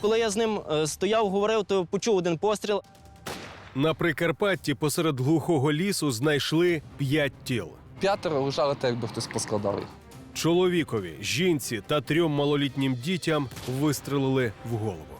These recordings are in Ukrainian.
Коли я з ним е, стояв, говорив, то почув один постріл. На Прикарпатті посеред глухого лісу знайшли п'ять тіл. П'ятеро лежали так, якби хтось поскладав їх. Чоловікові, жінці та трьом малолітнім дітям вистрелили в голову.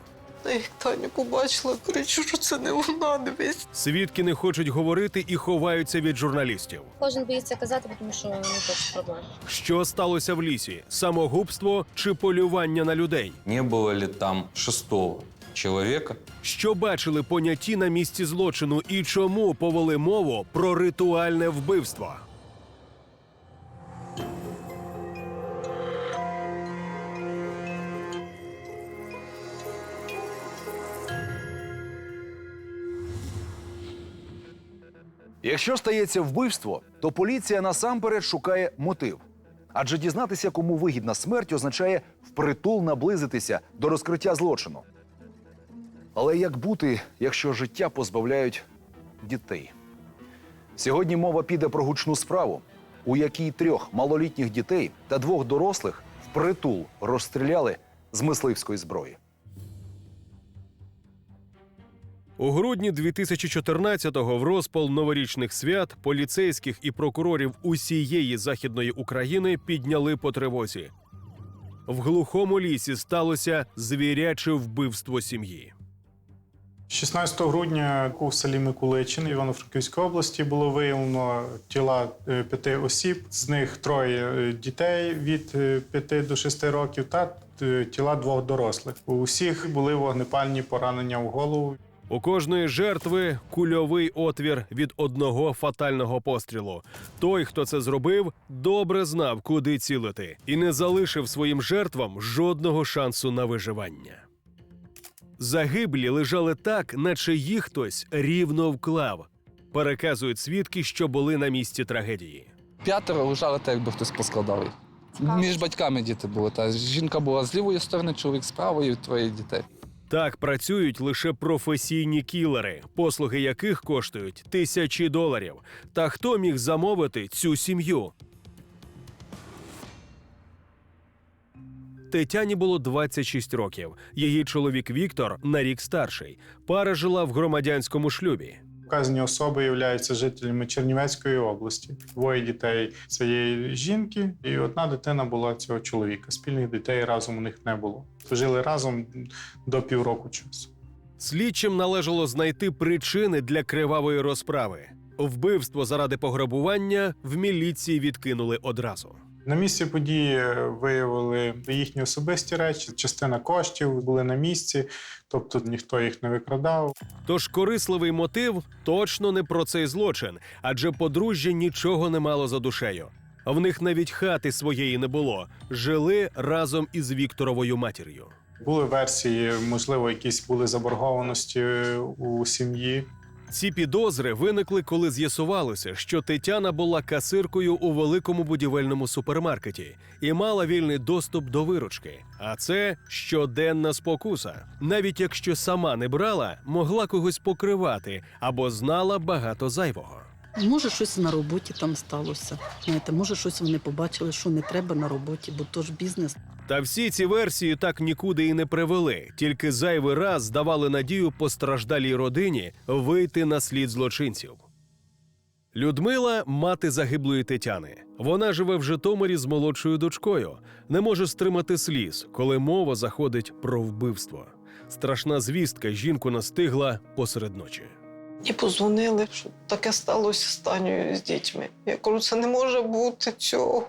Та як Таню побачила, кричу, що це не вона, дивись. Свідки не хочуть говорити і ховаються від журналістів. Кожен боїться казати, тому що не хоче проблем. Що сталося в лісі? Самогубство чи полювання на людей? Не было ли там шестого человека? Що бачили поняті на місці злочину і чому повели мову про ритуальне вбивство? Якщо стається вбивство, то поліція насамперед шукає мотив. Адже дізнатися, кому вигідна смерть, означає впритул наблизитися до розкриття злочину. Але як бути, якщо життя позбавляють дітей? Сьогодні мова піде про гучну справу, у якій трьох малолітніх дітей та двох дорослих впритул розстріляли з мисливської зброї. У грудні 2014-го в розпал новорічних свят поліцейських і прокурорів усієї західної України підняли по тривозі. В глухому лісі сталося звіряче вбивство сім'ї. 16 грудня у селі Микуличин Івано-Франківської області було виявлено тіла е, п'яти осіб, з них троє е, дітей від 5 до 6 років та е, тіла двох дорослих. У усіх були вогнепальні поранення в голову. У кожної жертви кульовий отвір від одного фатального пострілу. Той, хто це зробив, добре знав, куди цілити, і не залишив своїм жертвам жодного шансу на виживання. Загиблі лежали так, наче їх хтось рівно вклав. Переказують свідки, що були на місці трагедії. П'ятеро лежали так, якби хтось поскладав їх. Між батьками діти були. Та жінка була з лівої сторони, чоловік з правої, троє дітей. Так працюють лише професійні кілери, послуги яких коштують тисячі доларів. Та хто міг замовити цю сім'ю? Тетяні було 26 років. Її чоловік Віктор на рік старший. Пара жила в громадянському шлюбі. Вказані особи являються жителями Чернівецької області. Двоє дітей цієї жінки, і одна дитина була цього чоловіка. Спільних дітей разом у них не було. Жили разом до півроку часу. Слідчим належало знайти причини для кривавої розправи. Вбивство заради пограбування в міліції відкинули одразу. На місці події виявили їхні особисті речі, частина коштів були на місці, тобто ніхто їх не викрадав. Тож корисливий мотив точно не про цей злочин, адже подружжя нічого не мало за душею. В них навіть хати своєї не було. Жили разом із Вікторовою матір'ю. Були версії, можливо, якісь були заборгованості у сім'ї. Ці підозри виникли, коли з'ясувалося, що Тетяна була касиркою у великому будівельному супермаркеті і мала вільний доступ до виручки. А це щоденна спокуса. Навіть якщо сама не брала, могла когось покривати або знала багато зайвого. Може, щось на роботі там сталося. Знаєте, може, щось вони побачили, що не треба на роботі, бо то ж бізнес. Та всі ці версії так нікуди і не привели, тільки зайвий раз давали надію постраждалій родині вийти на слід злочинців. Людмила мати загиблої Тетяни. Вона живе в Житомирі з молодшою дочкою, не може стримати сліз, коли мова заходить про вбивство. Страшна звістка жінку настигла посеред ночі. І позвонили, що таке сталося з Танею з дітьми. Я кажу, це не може бути цього.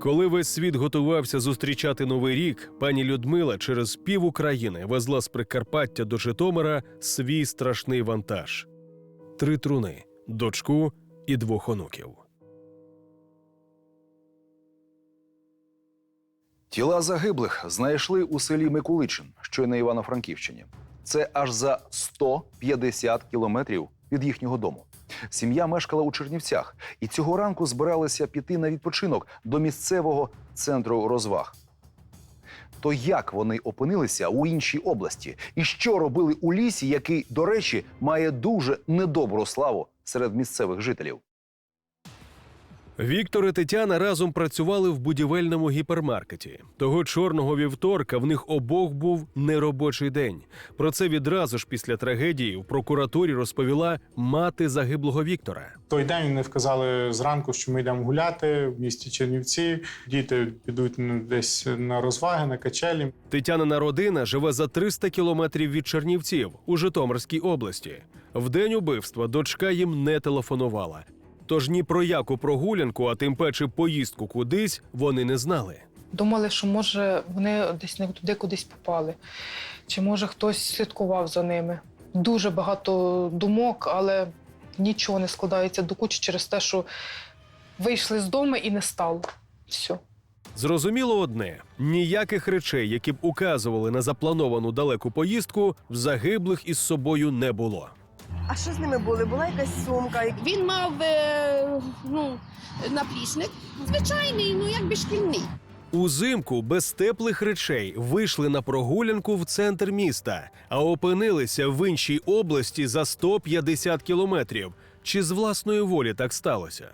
Коли весь світ готувався зустрічати новий рік, пані Людмила через пів України везла з Прикарпаття до Житомира свій страшний вантаж: три труни, дочку і двох онуків. Тіла загиблих знайшли у селі Микуличин, що й на Івано-Франківщині. Це аж за 150 кілометрів від їхнього дому. Сім'я мешкала у Чернівцях і цього ранку збиралися піти на відпочинок до місцевого центру розваг. То як вони опинилися у іншій області? І що робили у лісі, який, до речі, має дуже недобру славу серед місцевих жителів? Віктор і Тетяна разом працювали в будівельному гіпермаркеті. Того чорного вівторка в них обох був неробочий день. Про це відразу ж після трагедії в прокуратурі розповіла мати загиблого Віктора. Той день вони вказали зранку, що ми йдемо гуляти в місті Чернівці. Діти підуть десь на розваги, на качелі. Тетянина родина живе за 300 кілометрів від Чернівців у Житомирській області. В день убивства дочка їм не телефонувала. Тож ні про яку прогулянку, а тим паче поїздку кудись вони не знали. Думали, що може вони десь не туди кудись попали, чи може хтось слідкував за ними. Дуже багато думок, але нічого не складається до кучі через те, що вийшли з дому і не стало. Все. Зрозуміло одне: ніяких речей, які б указували на заплановану далеку поїздку, в загиблих із собою не було. А що з ними були? Була якась сумка? Він мав е, ну, наплічник, звичайний, ну якби шкільний. Узимку без теплих речей вийшли на прогулянку в центр міста, а опинилися в іншій області за 150 кілометрів. Чи з власної волі так сталося?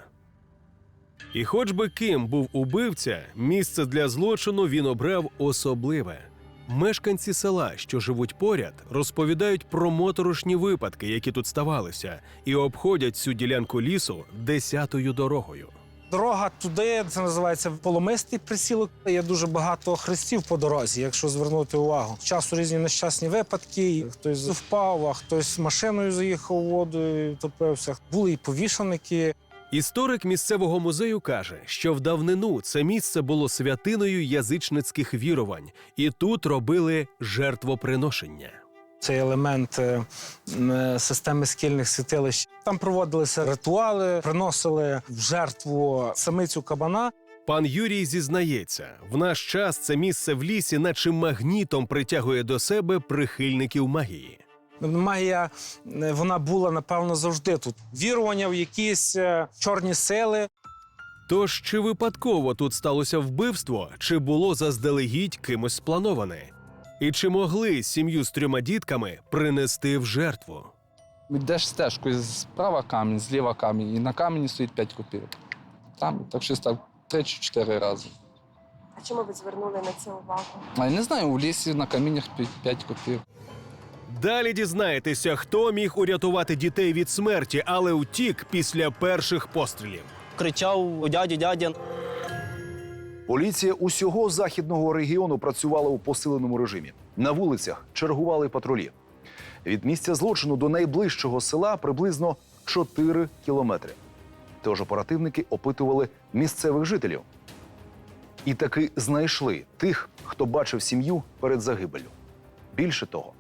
І хоч би ким був убивця, місце для злочину він обрав особливе. Мешканці села, що живуть поряд, розповідають про моторошні випадки, які тут ставалися, і обходять цю ділянку лісу десятою дорогою. Дорога туди, це називається поломистий присілок. Є дуже багато хрестів по дорозі, якщо звернути увагу. Часу різні нещасні випадки. Хтось впав, а хтось машиною заїхав воду, топився. Були і повішаники. Історик місцевого музею каже, що в давнину це місце було святиною язичницьких вірувань, і тут робили жертвоприношення. Це елемент е, е, системи скільних святилищ. Там проводилися ритуали, приносили в жертву самицю кабана. Пан Юрій зізнається, в наш час це місце в лісі, наче магнітом притягує до себе прихильників магії. Магія е, вона була напевно завжди тут. Вірування в якісь е, чорні сили. Тож чи випадково тут сталося вбивство, чи було заздалегідь кимось сплановане? І чи могли сім'ю з трьома дітками принести в жертву? Йдеш стежкою справа камінь, зліва камінь, і на камені стоїть 5 копійок. Там так щось так три чи чотири рази. А чому ви звернули на це увагу? А я не знаю, у лісі на каміннях 5 копійок. Далі дізнаєтеся, хто міг урятувати дітей від смерті, але утік після перших пострілів. Кричав дядя, дядя. Поліція усього західного регіону працювала у посиленому режимі. На вулицях чергували патрулі. Від місця злочину до найближчого села приблизно 4 кілометри. Тож оперативники опитували місцевих жителів. І таки знайшли тих, хто бачив сім'ю перед загибелью. Більше того,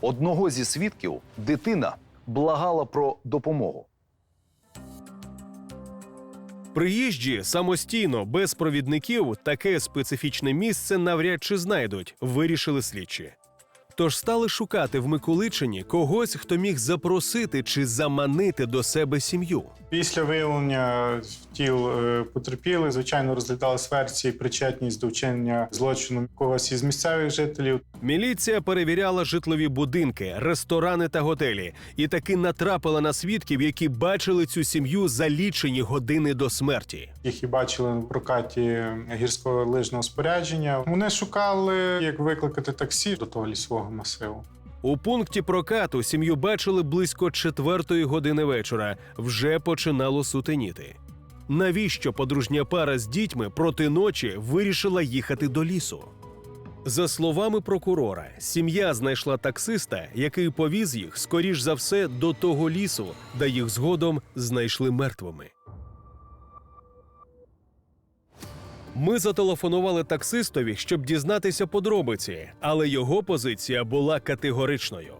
одного зі свідків дитина благала про допомогу. Приїжджі самостійно, без провідників, таке специфічне місце навряд чи знайдуть, вирішили слідчі. Тож стали шукати в Миколичині когось, хто міг запросити чи заманити до себе сім'ю. Після виявлення тіл е, потерпілих, звичайно, розглядалась версії причетність до вчинення злочину когось із місцевих жителів. Міліція перевіряла житлові будинки, ресторани та готелі і таки натрапила на свідків, які бачили цю сім'ю за лічені години до смерті. Їх і бачили на прокаті гірського лижного спорядження. Вони шукали, як викликати таксі до того лісового масиву. У пункті прокату сім'ю бачили близько четвертої години вечора. Вже починало сутеніти. Навіщо подружня пара з дітьми проти ночі вирішила їхати до лісу? За словами прокурора, сім'я знайшла таксиста, який повіз їх, скоріш за все, до того лісу, де їх згодом знайшли мертвими. Ми зателефонували таксистові, щоб дізнатися подробиці, але його позиція була категоричною.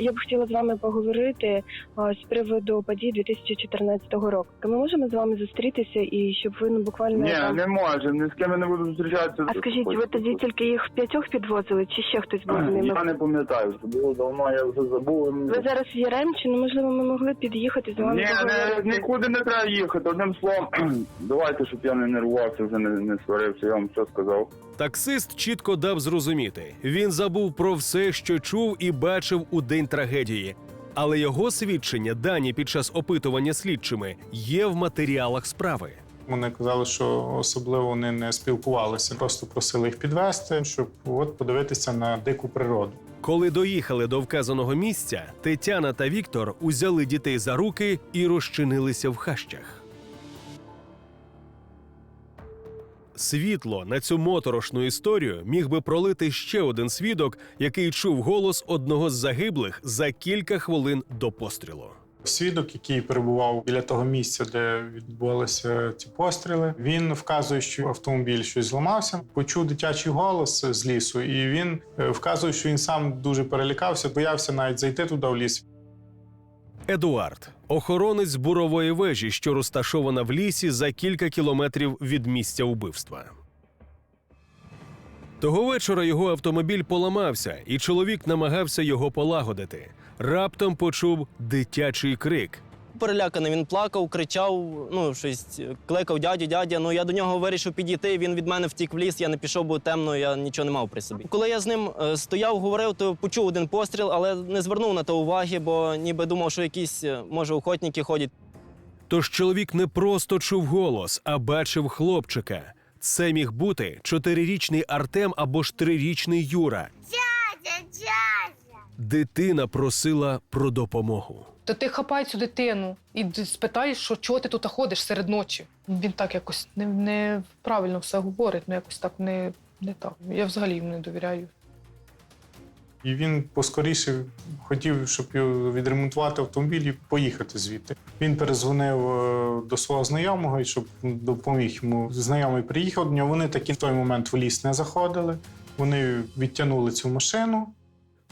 Я б хотіла з вами поговорити а, з приводу подій 2014 року. Ми можемо з вами зустрітися і щоб ви ну буквально Ні, не може, ні з ким я не буду зустрічатися. А скажіть, ви тоді тільки їх п'ятьох підвозили, чи ще хтось був з Я не пам'ятаю, це було давно, я вже забув. Ви зараз в Яремчі, ну можливо, ми могли під'їхати з вами. Ні, не, нікуди не треба їхати. Одним словом, давайте, щоб я не нервувався, вже не, не сварився, я вам все сказав. Таксист чітко дав зрозуміти, він забув про все, що чув і бачив у день трагедії. Але його свідчення, дані під час опитування слідчими, є в матеріалах справи. Вони казали, що особливо вони не спілкувалися, просто просили їх підвести, щоб от подивитися на дику природу. Коли доїхали до вказаного місця, Тетяна та Віктор узяли дітей за руки і розчинилися в хащах. Світло на цю моторошну історію міг би пролити ще один свідок, який чув голос одного з загиблих за кілька хвилин до пострілу. Свідок, який перебував біля того місця, де відбувалися ці постріли, він вказує, що автомобіль щось зламався. Почув дитячий голос з лісу, і він е, вказує, що він сам дуже перелякався, боявся навіть зайти туди в ліс. Едуард, охоронець бурової вежі, що розташована в лісі за кілька кілометрів від місця убивства. Того вечора його автомобіль поламався, і чоловік намагався його полагодити. Раптом почув дитячий крик. Переляканий, він плакав, кричав, ну щось кликав дядю, дядя. Ну я до нього вирішив підійти. Він від мене втік в ліс. Я не пішов, бо темно, я нічого не мав при собі. Коли я з ним е, стояв, говорив, то почув один постріл, але не звернув на то уваги, бо ніби думав, що якісь е, може охотники ходять. Тож чоловік не просто чув голос, а бачив хлопчика. Це міг бути чотирирічний Артем або ж трирічний Юра. Дядя, дядя! Дитина просила про допомогу. То ти хапай цю дитину і спитай, що чого ти тут ходиш серед ночі. Він так якось не, не правильно все говорить, ну якось так не, не так. Я взагалі йому не довіряю. І він поскоріше хотів, щоб його відремонтувати автомобіль і поїхати звідти. Він перезвонив е, до свого знайомого, і щоб допоміг йому. Знайомий приїхав до нього. Вони таки в той момент в ліс не заходили. Вони відтягнули цю машину.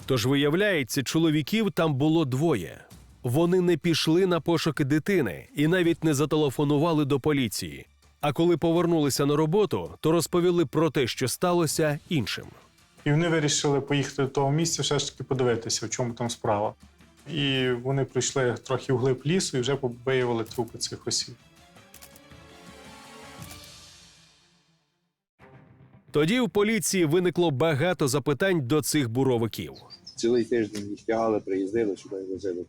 Тож, виявляється, чоловіків там було двоє. Вони не пішли на пошуки дитини і навіть не зателефонували до поліції. А коли повернулися на роботу, то розповіли про те, що сталося іншим. І вони вирішили поїхати до того місця, все ж таки подивитися, в чому там справа. І вони прийшли трохи вглиб лісу і вже виявили трупи цих осіб. Тоді в поліції виникло багато запитань до цих буровиків. Цілий тиждень їх тягали, приїздили сюди і возили.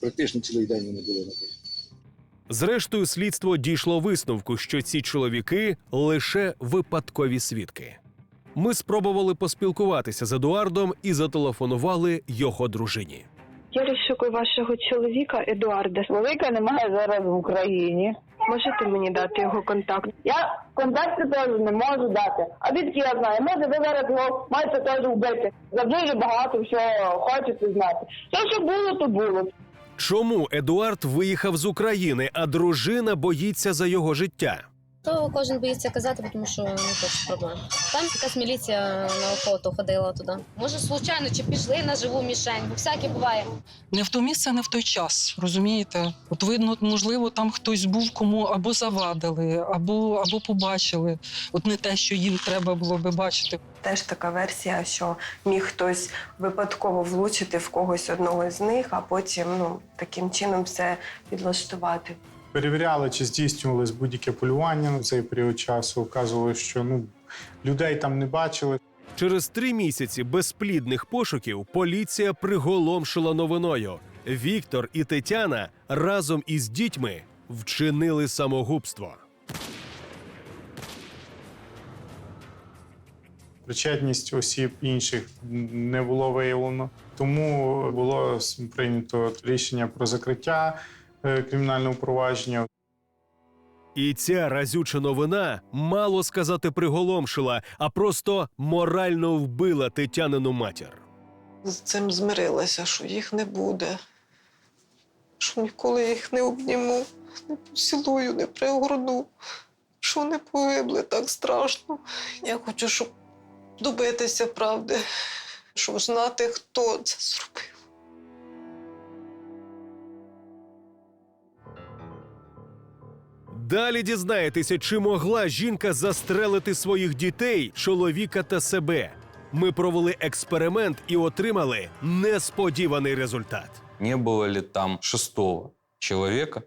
Практично цілий день вони були на тиждень. Зрештою, слідство дійшло висновку, що ці чоловіки лише випадкові свідки. Ми спробували поспілкуватися з Едуардом і зателефонували його дружині. Я розшукую вашого чоловіка Едуарда. Чоловіка немає зараз в Україні. Можете мені дати його контакт? Я контакти теж не можу дати. А звідки я знаю? Може, ви зараз його маєте теж вбити. За дуже багато всього хочете знати. Все, що було, то було. Чому Едуард виїхав з України, а дружина боїться за його життя? То кожен боїться казати, тому що не хоче проблем. Там якась міліція на охоту ходила туди. Може, случайно чи пішли на живу мішень, бо всяке буває. Не в то місце, не в той час. Розумієте? От видно, можливо, там хтось був, кому або завадили, або, або побачили. От не те, що їм треба було би бачити. Теж така версія, що міг хтось випадково влучити в когось одного з них, а потім ну, таким чином все підлаштувати. Перевіряли, чи здійснювалось будь-яке полювання на цей період часу. Вказували, що ну, людей там не бачили. Через три місяці безплідних пошуків поліція приголомшила новиною. Віктор і Тетяна разом із дітьми вчинили самогубство. Причетність осіб інших не було виявлено. Тому було прийнято рішення про закриття кримінального провадження. І ця разюча новина мало сказати приголомшила, а просто морально вбила Тетянину матір. З цим змирилася, що їх не буде, що ніколи їх не обніму, не поцілую, не пригорну, що вони погибли так страшно. Я хочу, щоб добитися правди, щоб знати, хто це зробив. Далі дізнаєтеся, чи могла жінка застрелити своїх дітей, чоловіка та себе. Ми провели експеримент і отримали несподіваний результат. Не было ли там шестого человека?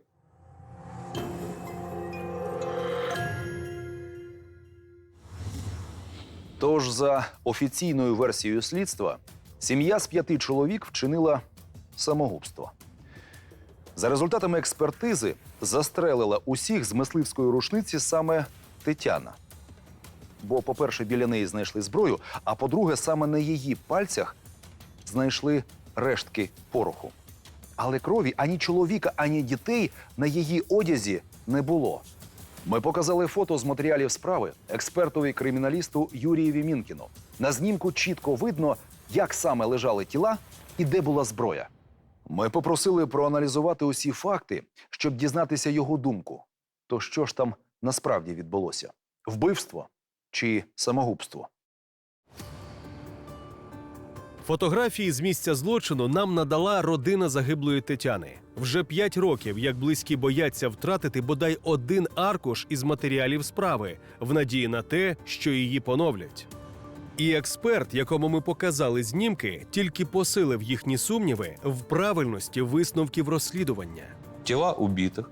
Тож, за офіційною версією слідства, сім'я з п'яти чоловік вчинила самогубство. За результатами експертизи, застрелила усіх з мисливської рушниці саме Тетяна. Бо, по-перше, біля неї знайшли зброю, а по-друге, саме на її пальцях знайшли рештки пороху. Але крові ані чоловіка, ані дітей на її одязі не було. Ми показали фото з матеріалів справи експертові криміналісту Юрієві Мінкіну. На знімку чітко видно, як саме лежали тіла і де була зброя. Ми попросили проаналізувати усі факти, щоб дізнатися його думку. То що ж там насправді відбулося? Вбивство чи самогубство? Фотографії з місця злочину нам надала родина загиблої Тетяни. Вже п'ять років, як близькі бояться втратити бодай один аркуш із матеріалів справи, в надії на те, що її поновлять. І експерт, якому ми показали знімки, тільки посилив їхні сумніви в правильності висновків розслідування. Тела убитых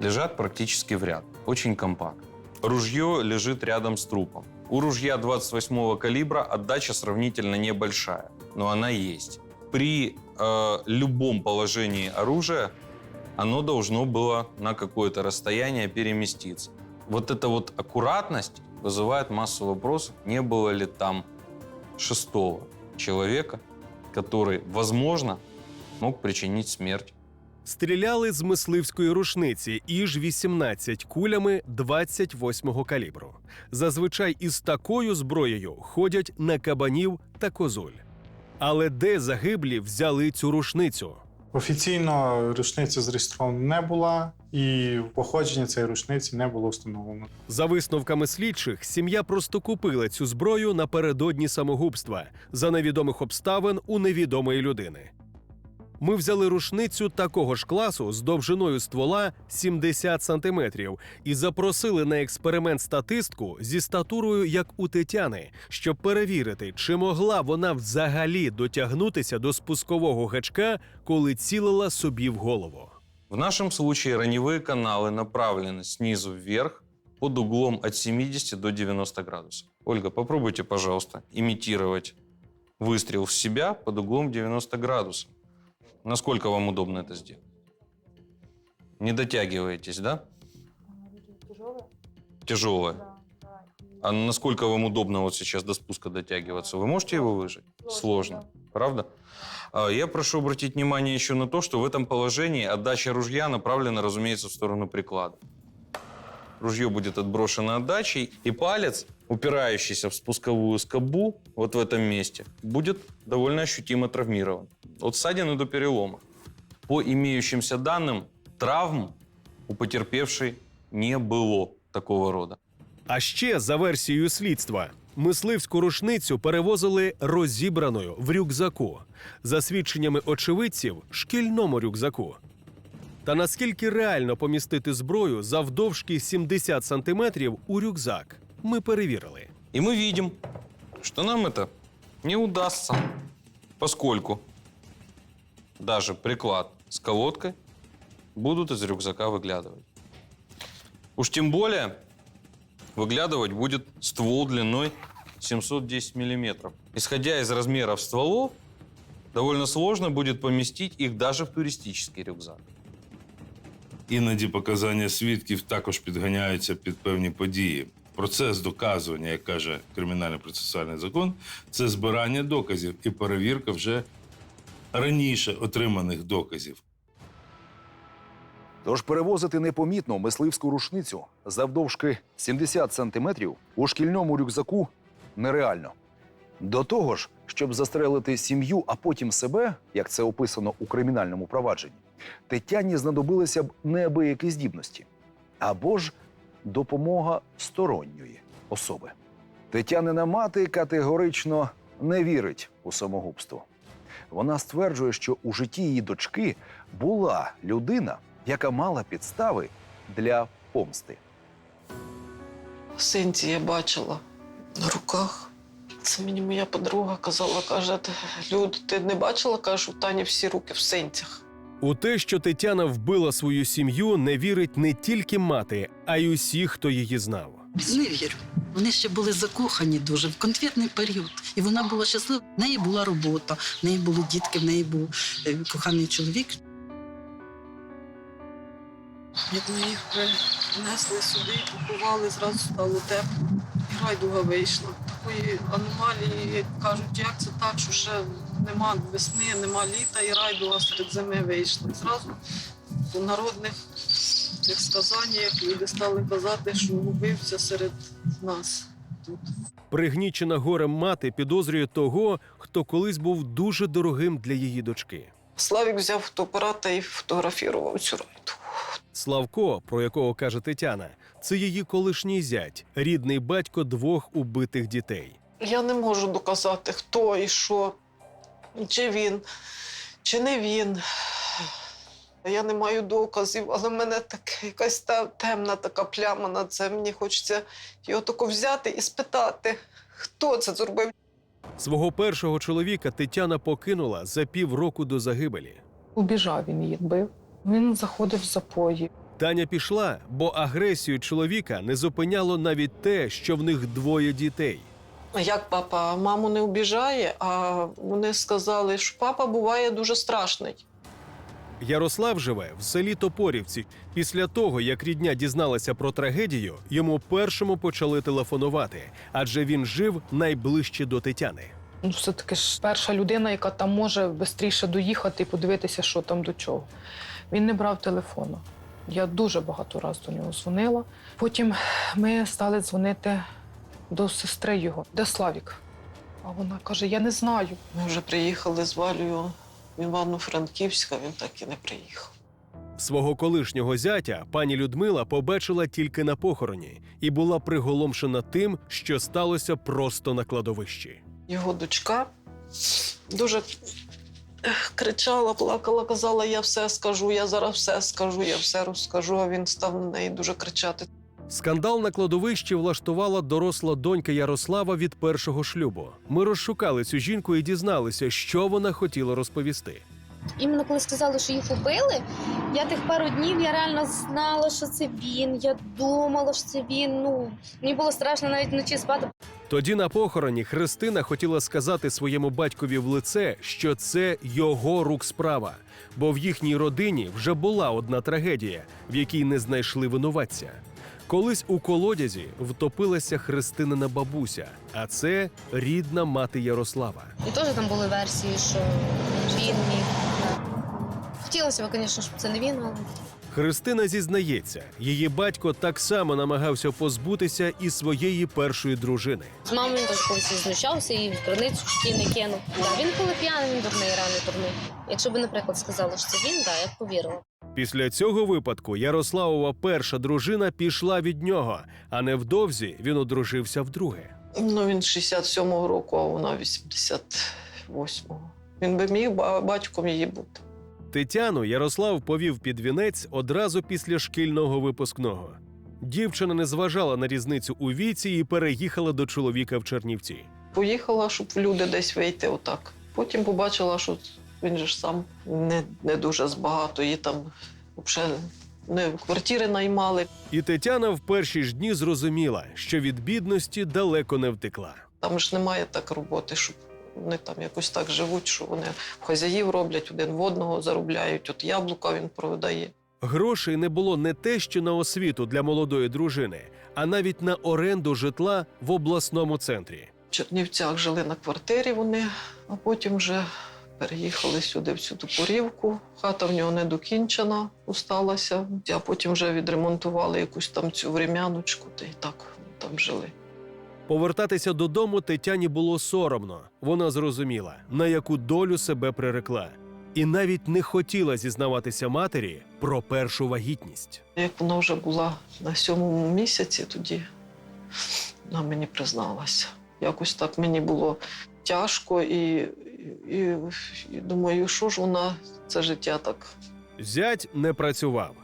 лежат практически в ряд, очень компактно. Ружье лежит рядом с трупом. У ружья 28 калибра отдача сравнительно небольшая, но она есть. При э, любом положении оружия оно должно было на какое-то расстояние переместиться. Вот эта вот аккуратность вызывает массу вопросов, не было ли там шестого человека, который, возможно, мог причинить смерть Стріляли з мисливської рушниці іж 18 кулями 28-го калібру. Зазвичай із такою зброєю ходять на кабанів та козуль. Але де загиблі взяли цю рушницю? Офіційно рушниця зареєстрована не була, і походження цієї рушниці не було встановлено. За висновками слідчих, сім'я просто купила цю зброю напередодні самогубства за невідомих обставин у невідомої людини. Ми взяли рушницю такого ж класу з довжиною ствола 70 сантиметрів і запросили на експеримент статистку зі статурою, як у Тетяни, щоб перевірити, чи могла вона взагалі дотягнутися до спускового гачка, коли цілила собі в голову. В нашем случае раневые каналы направлены снизу вверх под углом от 70 до 90 градусов. Ольга, попробуйте, пожалуйста, имитировать выстрел в себя под углом 90 градусов. Насколько вам удобно это сделать? Не дотягиваетесь, да? Тяжелое. А насколько вам удобно вот сейчас до спуска дотягиваться? Вы можете его выжать? Сложно. Правда? А, Я прошу обратить внимание еще на то, что в этом положении отдача ружья направлена, разумеется, в сторону приклада. Ружье будет отброшено отдачей, и палец, упирающийся в спусковую скобу, вот в этом месте, будет довольно ощутимо травмирован. От ссадины до перелома. По имеющимся данным, травм у потерпевшей не было такого рода. А ще за версією слідства. Мисливську рушницю перевозили розібраною в рюкзаку, за свідченнями очевидців, шкільному рюкзаку. Та наскільки реально помістити зброю завдовжки 70 сантиметрів у рюкзак, ми перевірили. И мы видим, что нам это не удастся, поскольку даже приклад с колодкой будут из рюкзака выглядывать. Уж тем более выглядывать будет ствол длиной 710 миллиметров. Исходя из размеров стволов, довольно сложно будет поместить их даже в туристический рюкзак. Іноді показання свідків також підганяються під певні події. Процес доказування, як каже кримінальний процесуальний закон, це збирання доказів і перевірка вже раніше отриманих доказів. Тож перевозити непомітно мисливську рушницю завдовжки 70 сантиметрів у шкільному рюкзаку нереально. До того ж, щоб застрелити сім'ю, а потім себе, як це описано у кримінальному провадженні, Тетяні знадобилися б неабиякі здібності або ж допомога сторонньої особи. Тетянина мати категорично не вірить у самогубство. Вона стверджує, що у житті її дочки була людина, яка мала підстави для помсти. Синці я бачила на руках. Це мені моя подруга казала, каже, Люд, ти не бачила, каже, у Тані всі руки в синцях. У те, що Тетяна вбила свою сім'ю, не вірить не тільки мати, а й усі, хто її знав. Не вірю. Вони ще були закохані дуже в конкретний період. І вона була щаслива. В неї була робота, в неї були дітки, в неї був е, коханий чоловік. Як ми їх принесли сюди, поховали, зразу стало тепло. І райдуга вийшла. Такої аномалії, кажуть, як це так, що ще нема весни, нема літа, і райдуга серед зими вийшла. Зразу по народних цих сказаннях люди стали казати, що убивця серед нас тут. Пригнічена горем мати підозрює того, хто колись був дуже дорогим для її дочки. Славік взяв фотоапарата і фотографував цю райду. Славко, про якого каже Тетяна, це її колишній зять, рідний батько двох убитих дітей. Я не можу доказати, хто і що, чи він, чи не він. Я не маю доказів, але в мене така якась та темна така пляма на це. Мені хочеться його тако взяти і спитати, хто це зробив. Свого першого чоловіка Тетяна покинула за півроку до загибелі. Убіжав він її бив. Він заходив в запої. Таня пішла, бо агресію чоловіка не зупиняло навіть те, що в них двоє дітей. Як папа маму не обіжає, а вони сказали, що папа буває дуже страшний. Ярослав живе в селі Топорівці. Після того, як рідня дізналася про трагедію, йому першому почали телефонувати, адже він жив найближче до Тетяни. Ну, все-таки ж перша людина, яка там може швидше доїхати і подивитися, що там до чого. Він не брав телефону. Я дуже багато разів до нього дзвонила. Потім ми стали дзвонити до сестри його, де Славік. А вона каже: Я не знаю. Ми вже приїхали з Валею в Івано-Франківська, він так і не приїхав. Свого колишнього зятя пані Людмила побачила тільки на похороні і була приголомшена тим, що сталося просто на кладовищі. Його дочка дуже кричала, плакала, казала: Я все скажу, я зараз все скажу, я все розкажу. А він став на неї дуже кричати. Скандал на кладовищі влаштувала доросла донька Ярослава від першого шлюбу. Ми розшукали цю жінку і дізналися, що вона хотіла розповісти. Іменно коли сказали, що їх убили, я тих пару днів я реально знала, що це він. Я думала, що це він. Ну мені було страшно навіть вночі спати. Тоді на похороні Христина хотіла сказати своєму батькові в лице, що це його рук справа, бо в їхній родині вже була одна трагедія, в якій не знайшли винуватця. Колись у колодязі втопилася Христинина бабуся, а це рідна мати Ярослава. І теж там були версії, що він міг. Хотілося б, звісно, щоб це не він, але Христина зізнається, її батько так само намагався позбутися і своєї першої дружини. з мамою він теж колись знущався і в криницю чуть не кинув. Да, він коли п'яний, він дурний, реально дурний. Якщо б, наприклад, сказали, що це він, да, я б повірила. Після цього випадку Ярославова перша дружина пішла від нього, а невдовзі він одружився вдруге. Ну, він 67-го року, а вона 88-го. Він би міг батьком її бути. Тетяну Ярослав повів під вінець одразу після шкільного випускного. Дівчина не зважала на різницю у віці і переїхала до чоловіка в Чернівці. Поїхала, щоб в люди десь вийти отак. Потім побачила, що він же ж сам не, не дуже збагато, її там взагалі не квартири наймали. І Тетяна в перші ж дні зрозуміла, що від бідності далеко не втекла. Там ж немає так роботи, щоб вони там якось так живуть, що вони хазяїв роблять, один в одного заробляють. От яблука він продає. Грошей не було не те, що на освіту для молодої дружини, а навіть на оренду житла в обласному центрі. В Чернівцях жили на квартирі вони, а потім вже переїхали сюди, в цю Топорівку. Хата в нього не докінчена, усталася. А потім вже відремонтували якусь там цю врем'яночку, та й так там жили. Повертатися додому Тетяні було соромно. Вона зрозуміла, на яку долю себе прирекла, і навіть не хотіла зізнаватися матері про першу вагітність. Як вона вже була на сьомому місяці, тоді вона мені призналася. Якось так мені було тяжко і, і, і думаю, що ж вона це життя так Зять не працював.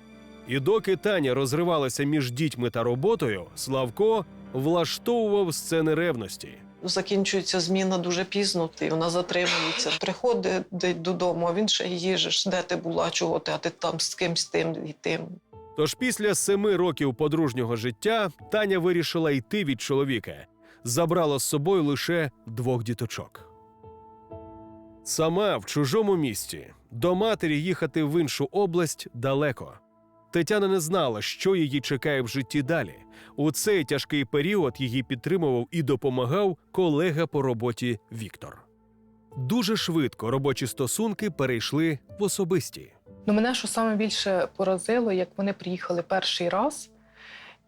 І доки Таня розривалася між дітьми та роботою, Славко влаштовував сцени ревності. закінчується зміна дуже пізно, і вона затримується. Приходить додому, а він ще її де ти була, чого ти, а ти там з кимсь тим і тим. Тож після семи років подружнього життя Таня вирішила йти від чоловіка. Забрала з собою лише двох діточок. Сама в чужому місті до матері їхати в іншу область далеко. Тетяна не знала, що її чекає в житті далі. У цей тяжкий період її підтримував і допомагав колега по роботі Віктор. Дуже швидко робочі стосунки перейшли в особисті. Ну, мене що саме більше поразило, як вони приїхали перший раз,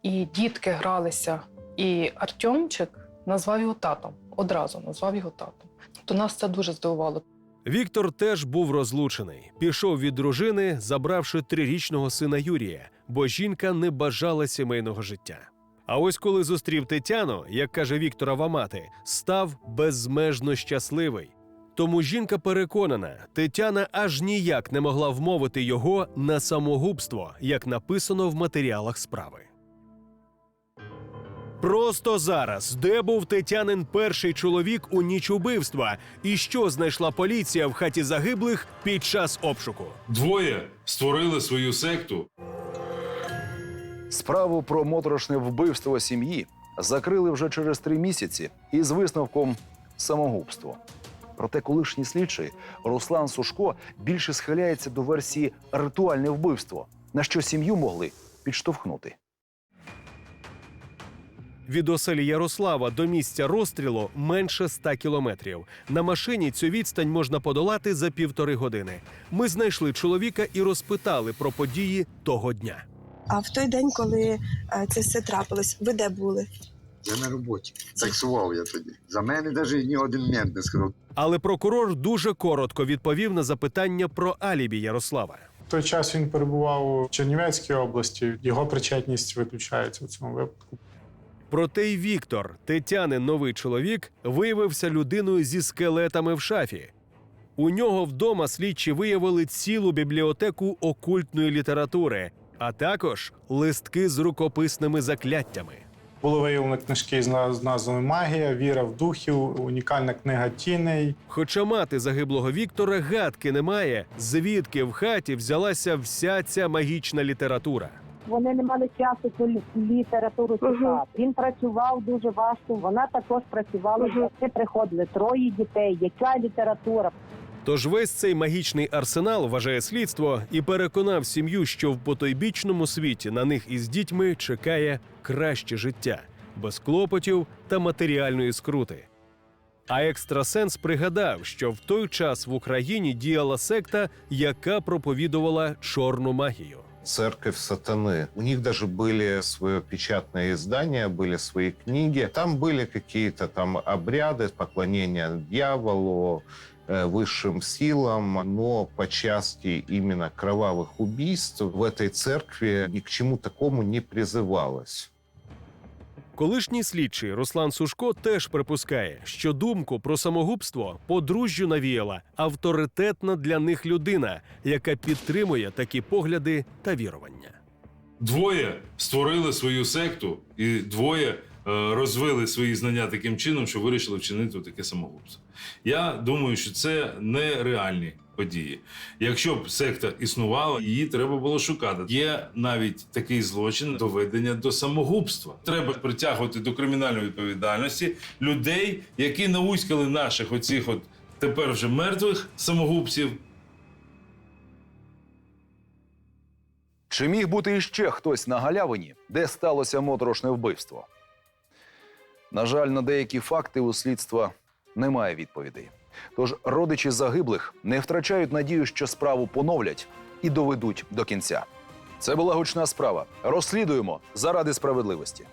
і дітки гралися, і Артемчик назвав його татом. Одразу назвав його татом. То нас це дуже здивувало. Віктор теж був розлучений. Пішов від дружини, забравши трирічного сина Юрія, бо жінка не бажала сімейного життя. А ось коли зустрів Тетяну, як каже Вікторова мати, став безмежно щасливий. Тому жінка переконана, Тетяна аж ніяк не могла вмовити його на самогубство, як написано в матеріалах справи. Просто зараз, де був Тетянин перший чоловік у ніч убивства, і що знайшла поліція в хаті загиблих під час обшуку? Двоє створили свою секту. Справу про моторошне вбивство сім'ї закрили вже через три місяці із висновком самогубство. Проте колишній слідчий Руслан Сушко більше схиляється до версії ритуальне вбивство, на що сім'ю могли підштовхнути. Від оселі Ярослава до місця розстрілу менше 100 кілометрів. На машині цю відстань можна подолати за півтори години. Ми знайшли чоловіка і розпитали про події того дня. А в той день, коли е, це все трапилось, ви де були? Я на роботі. Таксував я тоді. За мене навіть ні один мент не сказав. Але прокурор дуже коротко відповів на запитання про алібі Ярослава. В той час він перебував в Чернівецькій області. Його причетність виключається в цьому випадку. Проте й Віктор, Тетянин новий чоловік, виявився людиною зі скелетами в шафі. У нього вдома слідчі виявили цілу бібліотеку окультної літератури, а також листки з рукописними закляттями. Було виявлено книжки з на- з назвою Магія, Віра в духів, унікальна книга тіней. Хоча мати загиблого Віктора гадки немає, звідки в хаті взялася вся ця магічна література. Вони не мали часу цю літературу читати. Він працював дуже важко. Вона також працювала. Вони приходили троє дітей. Яка література? Тож весь цей магічний арсенал вважає слідство і переконав сім'ю, що в потойбічному світі на них із дітьми чекає краще життя, без клопотів та матеріальної скрути. А екстрасенс пригадав, що в той час в Україні діяла секта, яка проповідувала чорну магію. Церковь сатаны. У них даже были свое печатное издание, были свои книги. Там были какие-то там обряды, поклонения дьяволу, э, высшим силам, но по части именно кровавых убийств в этой церкви ни к чему такому не призывалось. Колишній слідчий Руслан Сушко теж припускає, що думку про самогубство подружжю навіяла авторитетна для них людина, яка підтримує такі погляди та вірування. Двоє створили свою секту, і двоє е, розвили свої знання таким чином, що вирішили вчинити таке самогубство. Я думаю, що це нереальні події. Якщо б секта існувала, її треба було шукати. Є навіть такий злочин доведення до самогубства. Треба притягувати до кримінальної відповідальності людей, які науськали наших оцих от тепер вже мертвих самогубців. Чи міг бути іще хтось на галявині, де сталося моторошне вбивство? На жаль, на деякі факти у слідства немає відповідей. Тож родичі загиблих не втрачають надію, що справу поновлять і доведуть до кінця. Це була гучна справа. Розслідуємо заради справедливості.